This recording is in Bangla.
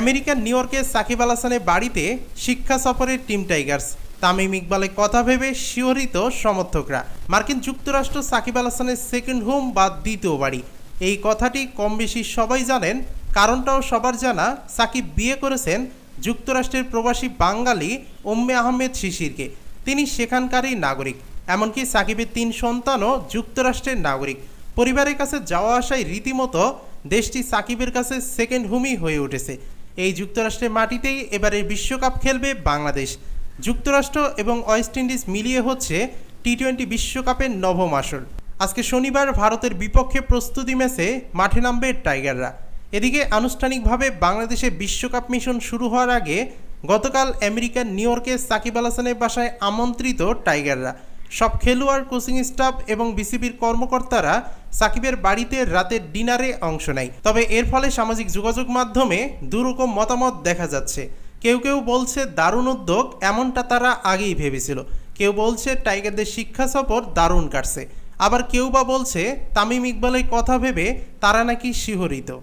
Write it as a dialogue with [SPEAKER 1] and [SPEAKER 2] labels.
[SPEAKER 1] আমেরিকার নিউ ইয়র্কে সাকিব আল হাসানের বাড়িতে শিক্ষা সফরের টিম টাইগার্স। তামিম ইকবালের কথা ভেবে শিহরিত সমর্থকরা। মার্কিন যুক্তরাষ্ট্র সাকিব আল হাসানের সেকেন্ড হোম বা দ্বিতীয় বাড়ি। এই কথাটি কম বেশি সবাই জানেন, কারণটাও সবার জানা, সাকিব বিয়ে করেছেন যুক্তরাষ্ট্রের প্রবাসী বাঙালি উম্মে আহমেদ শিশিরকে। তিনি সেখানকারই নাগরিক, এমনকি সাকিবের তিন সন্তানও যুক্তরাষ্ট্রের নাগরিক। পরিবারের কাছে যাওয়া আসায় রীতিমতো দেশটি সাকিবের কাছে সেকেন্ড হোমই হয়ে উঠেছে। এই যুক্তরাষ্ট্রের মাটিতেই এবারের বিশ্বকাপ খেলবে বাংলাদেশ। যুক্তরাষ্ট্র এবং ওয়েস্ট ইন্ডিজ মিলিয়ে হচ্ছে টি টোয়েন্টি বিশ্বকাপের নবম আসর। আজকে শনিবার ভারতের বিপক্ষে প্রস্তুতি ম্যাচে মাঠে নামবে টাইগাররা। এদিকে আনুষ্ঠানিকভাবে বাংলাদেশে বিশ্বকাপ মিশন শুরু হওয়ার আগে গতকাল আমেরিকার নিউ ইয়র্কে সাকিব আল হাসানের বাসায় আমন্ত্রিত টাইগাররা। সব খেলোয়াড়, কোচিং স্টাফ এবং বিসিবির কর্মকর্তারা সাকিবের বাড়িতে রাতের ডিনারে অংশ নেয়। তবে এর ফলে সামাজিক যোগাযোগ মাধ্যমে দুরকম মতামত দেখা যাচ্ছে। কেউ কেউ বলছে, দারুণ উদ্যোগ। এমনটা তারা আগেই ভেবেছিল। কেউ বলছে, টাইগারদের শিক্ষা সফর দারুণ কাটছে। আবার কেউ বা বলছে, তামিম ইকবালের কথা ভেবে তারা নাকি শিহরিত।